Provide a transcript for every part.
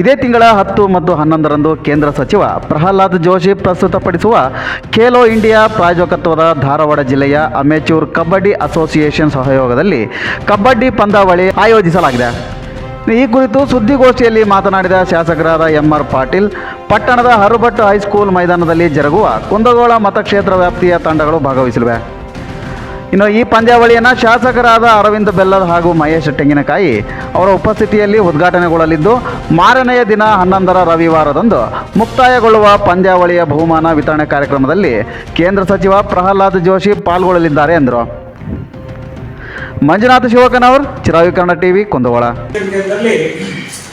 ಇದೇ ತಿಂಗಳ ಹತ್ತು ಮತ್ತು ಹನ್ನೊಂದರಂದು ಕೇಂದ್ರ ಸಚಿವ ಪ್ರಹ್ಲಾದ್ ಜೋಶಿ ಪ್ರಸ್ತುತಪಡಿಸುವ ಖೇಲೋ ಇಂಡಿಯಾ ಪ್ರಾಯೋಜಕತ್ವದ ಧಾರವಾಡ ಜಿಲ್ಲೆಯ ಅಮೆಚೂರ್ ಕಬಡ್ಡಿ ಅಸೋಸಿಯೇಷನ್ ಸಹಯೋಗದಲ್ಲಿ ಕಬಡ್ಡಿ ಪಂದ್ಯಾವಳಿ ಆಯೋಜಿಸಲಾಗಿದೆ. ಈ ಕುರಿತು ಸುದ್ದಿಗೋಷ್ಠಿಯಲ್ಲಿ ಮಾತನಾಡಿದ ಶಾಸಕರಾದ ಎಂ ಆರ್ ಪಾಟೀಲ್, ಪಟ್ಟಣದ ಹರುಭಟ್ ಹೈಸ್ಕೂಲ್ ಮೈದಾನದಲ್ಲಿ ಜರುಗುವ ಕುಂದಗೋಳ ಮತಕ್ಷೇತ್ರ ವ್ಯಾಪ್ತಿಯ ತಂಡಗಳು ಭಾಗವಹಿಸಲಿವೆ. ಇನ್ನು ಈ ಪಂದ್ಯಾವಳಿಯನ್ನು ಶಾಸಕರಾದ ಅರವಿಂದ್ ಬೆಲ್ಲದ ಹಾಗೂ ಮಹೇಶ್ ತೆಂಗಿನಕಾಯಿ ಅವರ ಉಪಸ್ಥಿತಿಯಲ್ಲಿ ಉದ್ಘಾಟನೆಗೊಳ್ಳಲಿದ್ದು, ಮಾರನೆಯ ದಿನ ಹನ್ನೊಂದರ ರವಿವಾರದಂದು ಮುಕ್ತಾಯಗೊಳ್ಳುವ ಪಂದ್ಯಾವಳಿಯ ಬಹುಮಾನ ವಿತರಣೆ ಕಾರ್ಯಕ್ರಮದಲ್ಲಿ ಕೇಂದ್ರ ಸಚಿವ ಪ್ರಹ್ಲಾದ್ ಜೋಶಿ ಪಾಲ್ಗೊಳ್ಳಲಿದ್ದಾರೆ ಎಂದರು. ಮಂಜುನಾಥ ಶಿವಕನವರ್ ಚಿರಾಯು ಕನ್ನಡ ಟಿವಿ, ಕುಂದಗೋಳ.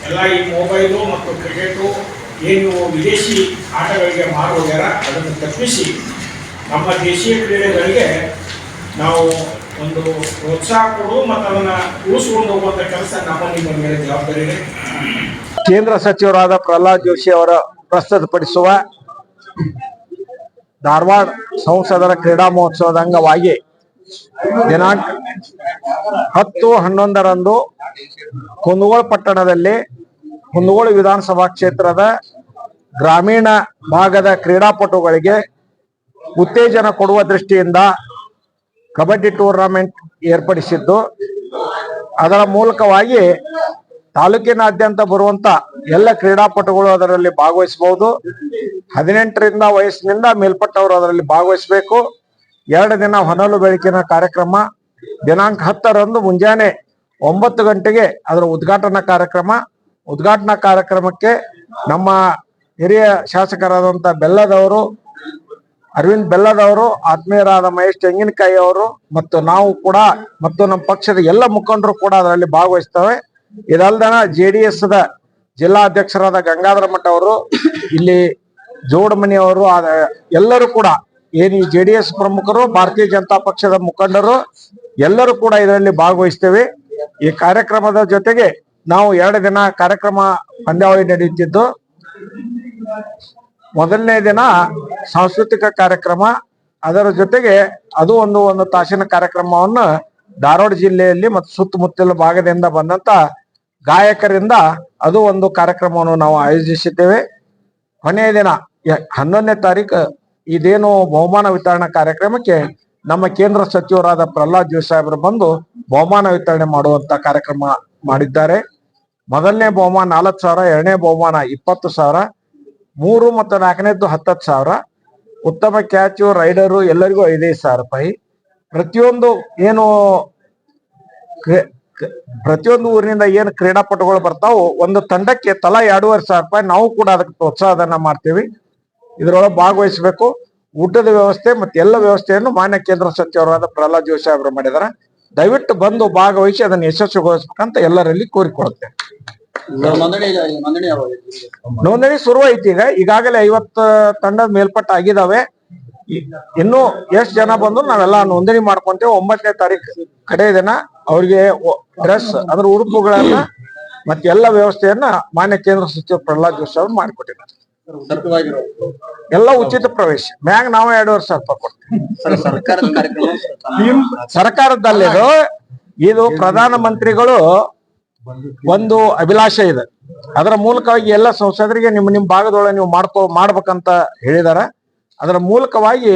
ಎಲ್ಲ ಈ ಮೊಬೈಲು ಮತ್ತು ಕ್ರಿಕೆಟು, ಏನು ವಿದೇಶಿ ಆಟಗಳಿಗೆ ಅದನ್ನು ತಪ್ಪಿಸಿ ನಮ್ಮ ದೇಶೀಯ ಕ್ರೀಡೆಗಳಿಗೆ ನಾವು ಒಂದು ಪ್ರೋತ್ಸಾಹ ಕೊಡು ಮತ್ತು ಅದನ್ನು ಉಳಿಸ್ಕೊಂಡು ಹೋಗುವಂಥ ಕೆಲಸ ನಿಮ್ಮ ಮೇಲೆ ಜವಾಬ್ದಾರಿ ಇದೆ. ಕೇಂದ್ರ ಸಚಿವರಾದ ಪ್ರಹ್ಲಾದ್ ಜೋಶಿ ಅವರ ಪ್ರಸ್ತುತಪಡಿಸುವ ಧಾರವಾಡ ಸಂಸದರ ಕ್ರೀಡಾ ಮಹೋತ್ಸವದ ಅಂಗವಾಗಿ ದಿನಾಂಕ ಹತ್ತು ಹನ್ನೊಂದರಂದು ಕುಂದಗೋಳ ಪಟ್ಟಣದಲ್ಲಿ ಕುಂದಗೋಳ ವಿಧಾನಸಭಾ ಕ್ಷೇತ್ರದ ಗ್ರಾಮೀಣ ಭಾಗದ ಕ್ರೀಡಾಪಟುಗಳಿಗೆ ಉತ್ತೇಜನ ಕೊಡುವ ದೃಷ್ಟಿಯಿಂದ ಕಬಡ್ಡಿ ಟೂರ್ನಮೆಂಟ್ ಏರ್ಪಡಿಸಿದ್ದು. ಅದರ ಮೂಲಕವಾಗಿ ತಾಲೂಕಿನಾದ್ಯಂತ ಬರುವಂತ ಎಲ್ಲ ಕ್ರೀಡಾಪಟುಗಳು ಅದರಲ್ಲಿ ಭಾಗವಹಿಸಬಹುದು. ಹದಿನೆಂಟರಿಂದ ವಯಸ್ಸಿನಿಂದ ಮೇಲ್ಪಟ್ಟವರು ಅದರಲ್ಲಿ ಭಾಗವಹಿಸಬೇಕು. ಎರಡು ದಿನ ಹೊನಲು ಬೆಳಕಿನ ಕಾರ್ಯಕ್ರಮ. ದಿನಾಂಕ ಹತ್ತರಂದು ಮುಂಜಾನೆ ಒಂಬತ್ತು ಗಂಟೆಗೆ ಅದರ ಉದ್ಘಾಟನಾ ಕಾರ್ಯಕ್ರಮ. ಉದ್ಘಾಟನಾ ಕಾರ್ಯಕ್ರಮಕ್ಕೆ ನಮ್ಮ ಹಿರಿಯ ಶಾಸಕರಾದಂತ ಬೆಲ್ಲದವರು ಅರವಿಂದ್ ಬೆಲ್ಲದವರು ಆತ್ಮೀಯರಾದ ಮಹೇಶ್ ತೆಂಗಿನಕಾಯಿ ಅವರು ಮತ್ತು ನಾವು ಕೂಡ ಮತ್ತು ನಮ್ಮ ಪಕ್ಷದ ಎಲ್ಲ ಮುಖಂಡರು ಕೂಡ ಅದರಲ್ಲಿ ಭಾಗವಹಿಸ್ತವೆ. ಇದಲ್ದನ ಜೆ ಡಿ ಎಸ್ ಜಿಲ್ಲಾಧ್ಯಕ್ಷರಾದ ಗಂಗಾಧರ ಮಠ ಅವರು, ಇಲ್ಲಿ ಜೋಡಮನಿ ಅವರು, ಆದ ಎಲ್ಲರೂ ಕೂಡ, ಏನು ಈ ಜೆ ಡಿ ಎಸ್ ಪ್ರಮುಖರು, ಭಾರತೀಯ ಜನತಾ ಪಕ್ಷದ ಮುಖಂಡರು, ಎಲ್ಲರೂ ಕೂಡ ಇದರಲ್ಲಿ ಭಾಗವಹಿಸ್ತೇವೆ. ಈ ಕಾರ್ಯಕ್ರಮದ ಜೊತೆಗೆ ನಾವು ಎರಡು ದಿನ ಕಾರ್ಯಕ್ರಮ ಪಂದ್ಯಾವಳಿ ನಡೆಯುತ್ತಿದ್ದು ಮೊದಲನೇ ದಿನ ಸಾಂಸ್ಕೃತಿಕ ಕಾರ್ಯಕ್ರಮ. ಅದರ ಜೊತೆಗೆ ಅದು ಒಂದು ಒಂದು ತಾಸಿನ ಕಾರ್ಯಕ್ರಮವನ್ನು ಧಾರವಾಡ ಜಿಲ್ಲೆಯಲ್ಲಿ ಮತ್ತು ಸುತ್ತಮುತ್ತಲ ಭಾಗದಿಂದ ಬಂದಂತ ಗಾಯಕರಿಂದ ಅದು ಒಂದು ಕಾರ್ಯಕ್ರಮವನ್ನು ನಾವು ಆಯೋಜಿಸಿದ್ದೇವೆ. ಕೊನೆಯ ದಿನ ಹನ್ನೊಂದನೇ ತಾರೀಕು ಇದೇನು ಬಹುಮಾನ ವಿತರಣಾ ಕಾರ್ಯಕ್ರಮಕ್ಕೆ ನಮ್ಮ ಕೇಂದ್ರ ಸಚಿವರಾದ ಪ್ರಹ್ಲಾದ್ ಜೋಶಿ ಸಾಹೇಬರು ಬಂದು ಬಹುಮಾನ ವಿತರಣೆ ಮಾಡುವಂತ ಕಾರ್ಯಕ್ರಮ ಮಾಡಿದ್ದಾರೆ. ಮೊದಲನೇ ಬಹುಮಾನ ನಾಲ್ಕು ಸಾವಿರ, ಎರಡನೇ ಬಹುಮಾನ ಇಪ್ಪತ್ತು ಸಾವಿರ ಮೂರು ಮತ್ತು ನಾಲ್ಕನೇದ್ದು ಹತ್ತತ್ತು ಸಾವಿರ. ಉತ್ತಮ ಕ್ಯಾಚು ರೈಡರು ಎಲ್ಲರಿಗೂ ಐದೈದು ಸಾವಿರ ರೂಪಾಯಿ. ಪ್ರತಿಯೊಂದು ಏನು ಪ್ರತಿಯೊಂದು ಊರಿನಿಂದ ಏನು ಕ್ರೀಡಾಪಟುಗಳು ಬರ್ತಾವು ಒಂದು ತಂಡಕ್ಕೆ ತಲಾ ಎರಡೂವರೆ ಸಾವಿರ ರೂಪಾಯಿ ನಾವು ಕೂಡ ಅದಕ್ಕೆ ಪ್ರೋತ್ಸಾಹನ ಮಾಡ್ತೀವಿ. ಇದರೊಳಗೆ ಭಾಗವಹಿಸಬೇಕು. ಊಟದ ವ್ಯವಸ್ಥೆ ಮತ್ತೆ ಎಲ್ಲ ವ್ಯವಸ್ಥೆಯನ್ನು ಮಾನ್ಯ ಕೇಂದ್ರ ಸಚಿವರಾದ ಪ್ರಹ್ಲಾದ್ ಜೋಶಿ ಅವರು ಮಾಡಿದ್ದಾರೆ. ದಯವಿಟ್ಟು ಬಂದು ಭಾಗವಹಿಸಿ ಅದನ್ನು ಯಶಸ್ವಿಗೊಳಿಸ್ಬೇಕಂತ ಎಲ್ಲರಲ್ಲಿ ಕೋರಿಕೊಳ್ಳುತ್ತೇವೆ ನೋಂದಣಿ ನೋಂದಣಿ ಯಾವಾಗ ನೋಂದಣಿ ಶುರು ಐತಿ ಈಗ. ಈಗಾಗಲೇ ಐವತ್ತು ತಂಡದ ಮೇಲ್ಪಟ್ಟ ಆಗಿದಾವೆ. ಇನ್ನು ಎಷ್ಟ್ ಜನ ಬಂದ್ರು ನಾವೆಲ್ಲ ನೋಂದಣಿ ಮಾಡ್ಕೊಂತೇವೆ. ಒಂಬತ್ತನೇ ತಾರೀಕು ಕಡೆ ದಿನ ಅವ್ರಿಗೆ ಡ್ರೆಸ್ ಅದ್ರ ಉಡುಪುಗಳನ್ನ ಮತ್ತೆ ಎಲ್ಲ ವ್ಯವಸ್ಥೆಯನ್ನ ಮಾನ್ಯ ಕೇಂದ್ರ ಸಚಿವ ಪ್ರಹ್ಲಾದ್ ಜೋಶಿ ಅವ್ರು ಮಾಡಿಕೊಟ್ಟಿದ್ದಾರೆ. ಎಲ್ಲ ಉಚಿತ ಪ್ರವೇಶ. ಮ್ಯಾಗ ನಾವು ಎರಡು ವರ್ಷ ರೂಪಾಯಿ ಕೊಡ್ತೀವಿ. ಸರ್ ಸರ್ಕಾರದ ಕಾರ್ಯಕ್ರಮ ಸರ್ಕಾರದಲ್ಲಿರೋ ಇದು ಪ್ರಧಾನ ಮಂತ್ರಿಗಳು ಒಂದು ಅಭಿಲಾಷೆ ಇದೆ. ಅದರ ಮೂಲಕವಾಗಿ ಎಲ್ಲ ಸಂಸದರಿಗೆ ನಿಮ್ಮ ನಿಮ್ಮ ಭಾಗದೊಳಗೆ ನೀವು ಮಾಡ್ಕೋ, ಮಾಡ್ಬೇಕಂತ ಹೇಳಿದಾರ. ಅದರ ಮೂಲಕವಾಗಿ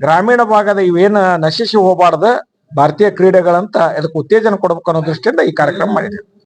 ಗ್ರಾಮೀಣ ಭಾಗದ ಇವೇನು ನಶಿಸಿ ಹೋಗಬಾರ್ದು ಭಾರತೀಯ ಕ್ರೀಡೆಗಳಂತ ಅದಕ್ಕೆ ಉತ್ತೇಜನ ಕೊಡ್ಬೇಕು ಅನ್ನೋ ದೃಷ್ಟಿಯಿಂದ ಈ ಕಾರ್ಯಕ್ರಮ ಮಾಡಿದೆ.